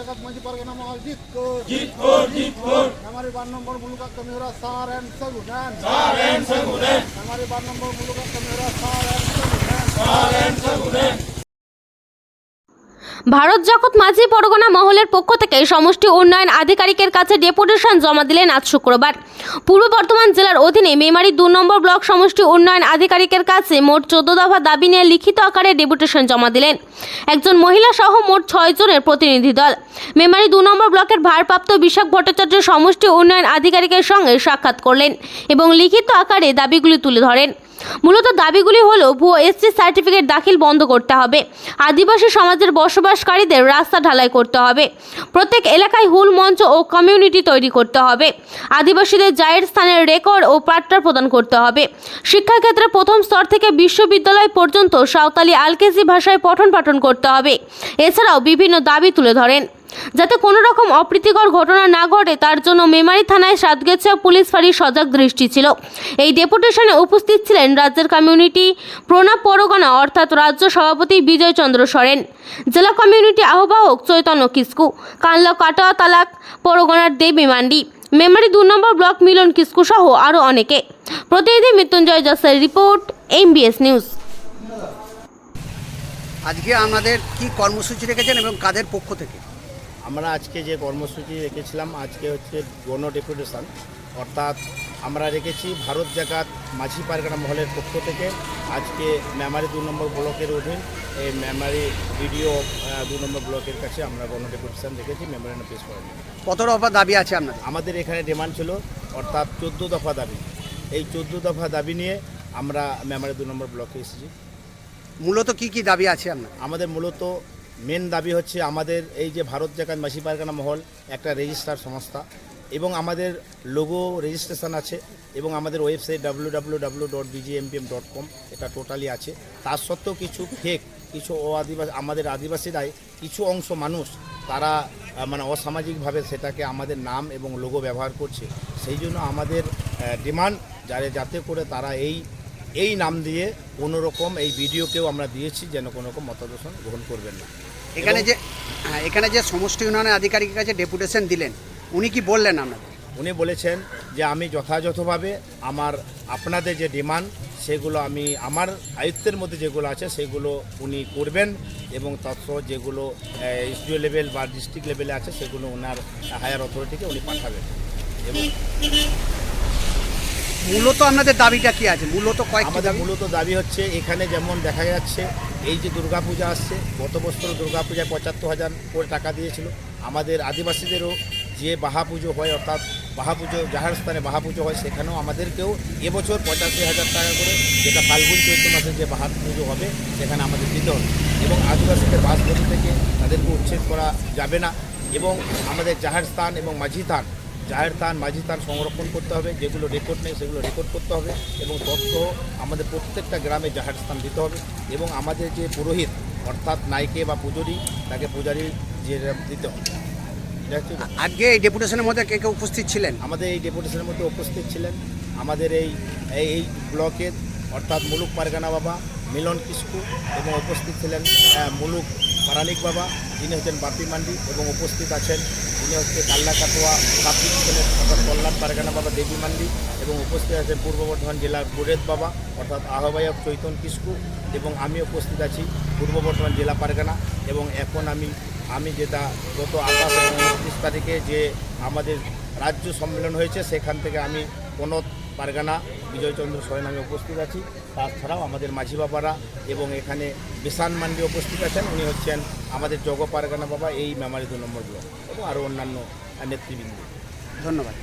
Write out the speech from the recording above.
জায়গা মাঝি পারগানা মহল জিত কোর। জিত কোর জিত কোর। নামারি বার নম্বর মুলুকা কমিরা সার এন্ড সগুনান সার বার নম্বর মুলুকা কমিরা সার এন্ড সগুনান সার এন্ড সগুনান ভারত জগৎ মাঝি পরগনা মহলের পক্ষ থেকে সমষ্টি উন্নয়ন আধিকারিকের কাছে ডেপুটেশন জমা দিলেন আজ শুক্রবার। পূর্ব বর্ধমান জেলার অধীনে মেমারি দু নম্বর ব্লক সমষ্টি উন্নয়ন আধিকারিকের কাছে মোট চোদ্দ দফা দাবি নিয়ে লিখিত আকারে ডেপুটেশন জমা দিলেন। একজন মহিলা সহ মোট ছয় জনের প্রতিনিধি দল। মেমারি দু নম্বর ব্লকের ভারপ্রাপ্ত বিশাখ ভট্টাচার্য সমষ্টি উন্নয়ন আধিকারিকের সঙ্গে সাক্ষাৎ করলেন এবং লিখিত আকারে দাবিগুলি তুলে ধরেন। মূলত দাবিগুলি হলো ভুয়ো এসসি সার্টিফিকেট দাখিল বন্ধ করতে হবে। আদিবাসী সমাজের বসবাসকারীদের রাস্তা ঢালাই করতে হবে। প্রত্যেক এলাকায় হুল মঞ্চ ও কমিউনিটি তৈরি করতে হবে। আদিবাসীদের জায়ের স্থানের রেকর্ড ও পাট্টা প্রদান করতে হবে। শিক্ষাক্ষেত্রে প্রথম স্তর থেকে বিশ্ববিদ্যালয় পর্যন্ত সাঁওতালি আলকেজি ভাষায় পঠন পাঠন করতে হবে। এছাড়াও বিভিন্ন দাবি তুলে ধরেন। যাতে কোনো রকম অপ্রীতিকর ঘটনা না ঘটে, তার জন্য মেমারি থানায় সাতগেছিয়া পুলিশ ফাঁড়ির সজাগ দৃষ্টি ছিল। এই ডেপুটেশনে উপস্থিত ছিলেন রাজ্যের কমিউনিটি প্রণব পরগনা অর্থাৎ রাজ্য সভাপতি বিজয় চন্দ্র সরেন, জেলা কমিউনিটি আহ্বায়ক চৈতন্য কিস্কু, কানলা কাটোয়া তালাক পরগনার দেবী মান্ডি, মেমারি দু নম্বর ব্লক মিলন কিস্কু সহ আরও অনেকে। প্রতিনিধি মৃত্যুঞ্জয় জসের রিপোর্ট এমবিএস নিউজ। আজকে আমাদের কি কর্মসূচি রেখেছেন এবং কাদের পক্ষ থেকে? আমরা আজকে যে কর্মসূচি রেখেছিলাম আজকে হচ্ছে গণ ডেপুটেশন। অর্থাৎ আমরা রেখেছি ভারত জাকাত মাঝি পারগানা মহলের পক্ষ থেকে। আজকে মেমারি দু নম্বর ব্লকের অধীন এই মেমারি ভিডিও দু নম্বর ব্লকের কাছে আমরা গণ ডেপুটেশন রেখেছি মেমোরেন্ডাম পেশ করার জন্য। কত দফা দাবি আছে আপনার? আমাদের এখানে ডিমান্ড ছিল অর্থাৎ চোদ্দ দফা দাবি। এই চোদ্দ দফা দাবি নিয়ে আমরা মেমারি দু নম্বর ব্লকে এসেছি। মূলত কি কি দাবি আছে আপনার? আমাদের মূলত মেন দাবি হচ্ছে আমাদের এই যে ভারত জাকাত মাসি পারগানা মহল, একটা রেজিস্টার সংস্থা এবং আমাদের লোগো রেজিস্ট্রেশন আছে এবং আমাদের website W W W dot BGMPM dot com এটা টোটালি আছে। তার সত্ত্বেও কিছু ফেক কিছু ও আদিবাসী আমাদের আদিবাসীরাই কিছু অংশ মানুষ তারা মানে অসামাজিকভাবে সেটাকে আমাদের নাম এবং লোগো ব্যবহার করছে। সেই জন্য আমাদের ডিমান্ড যারে যাতে করে তারা এই এই নাম দিয়ে কোনো রকম এই ভিডিওকেও আমরা দিয়েছি যেন কোনো রকম মতদর্শন গ্রহণ করবেন না। এখানে যে হ্যাঁ, এখানে যে সমষ্টি উন্নয়নের আধিকারিকের কাছে ডেপুটেশন দিলেন উনি কি বললেন আপনাদের? উনি বলেছেন যে আমি যথাযথভাবে আমার আপনাদের যে ডিমান্ড সেগুলো আমি আমার আয়ত্তের মধ্যে যেগুলো আছে সেগুলো উনি করবেন এবং তৎসহ যেগুলো এসডিও লেভেল বা ডিস্ট্রিক্ট লেভেলে আছে সেগুলো ওনার হায়ার অথরিটিকে উনি পাঠাবেন। এবং মূলত আপনাদের দাবিটা কি আছে? মূলত কয়েকটি আমাদের মূলত দাবি হচ্ছে এখানে যেমন দেখা যাচ্ছে এই যে দুর্গাপূজা আসছে গত বছর দুর্গাপূজায় পঁচাত্তর হাজার করে টাকা দিয়েছিল। আমাদের আদিবাসীদেরও যে বাহা পুজো হয় অর্থাৎ বাহা পুজো যাহার স্থানে বাহা পুজো হয় সেখানেও আমাদেরকেও এবছর পঁচাশি হাজার টাকা করে যেটা ফাল্গুন চৈত্র মাসে যে বাহা পুজো হবে সেখানে আমাদের দিতে হবে। এবং আদিবাসীদের বাসগতি থেকে তাদেরকে উচ্ছেদ করা যাবে না। এবং আমাদের জাহার স্থান এবং মাঝি স্থান জাহের স্থান মাঝি স্থান সংরক্ষণ করতে হবে যেগুলো রেকর্ড নেই সেগুলো রেকর্ড করতে হবে এবং তথ্য আমাদের প্রত্যেকটা গ্রামে জাহের স্থান দিতে হবে এবং আমাদের যে পুরোহিত অর্থাৎ নাইকে বা পুজোরি তাকে পূজারি যে দিতে হবে। আজকে এই ডেপুটেশনের মধ্যে কে কে উপস্থিত ছিলেন? আমাদের এই ডেপুটেশনের মধ্যে উপস্থিত ছিলেন আমাদের এই এই এই ব্লকের অর্থাৎ মুলুক পারগানা বাবা মিলন কিস্কু এবং উপস্থিত ছিলেন মুলুক পারানিক বাবা, যিনি হচ্ছেন বাপি মান্ডি এবং উপস্থিত আছেন, যিনি হচ্ছে কাল্লা কাটোয়া কার্তিক ছেলের অর্থাৎ কল্যাণ পারগানা বাবা দেবী মান্ডি এবং উপস্থিত আছেন পূর্ব বর্ধমান জেলার বুরেদ বাবা, অর্থাৎ আহ্বায়ক চৈতন কিস্কু এবং আমি উপস্থিত আছি পূর্ব বর্ধমান জেলা পারগানা এবং এখন আমি আমি যেটা গত আঠাশ এবং উনত্রিশ তারিখে যে আমাদের রাজ্য সম্মেলন হয়েছে, সেখান থেকে আমি কনক পারগানা, বিজয়চন্দ্র সরেন আমি উপস্থিত আছি। তাছাড়াও আমাদের মাঝি বাবারা এবং এখানে বিশান মান্ডি উপস্থিত আছেন। উনি হচ্ছেন আমাদের জগ পারগানা বাবা, এই মেমারি দু নম্বর ব্লক এবং আরও অন্যান্য নেতৃবৃন্দ। ধন্যবাদ।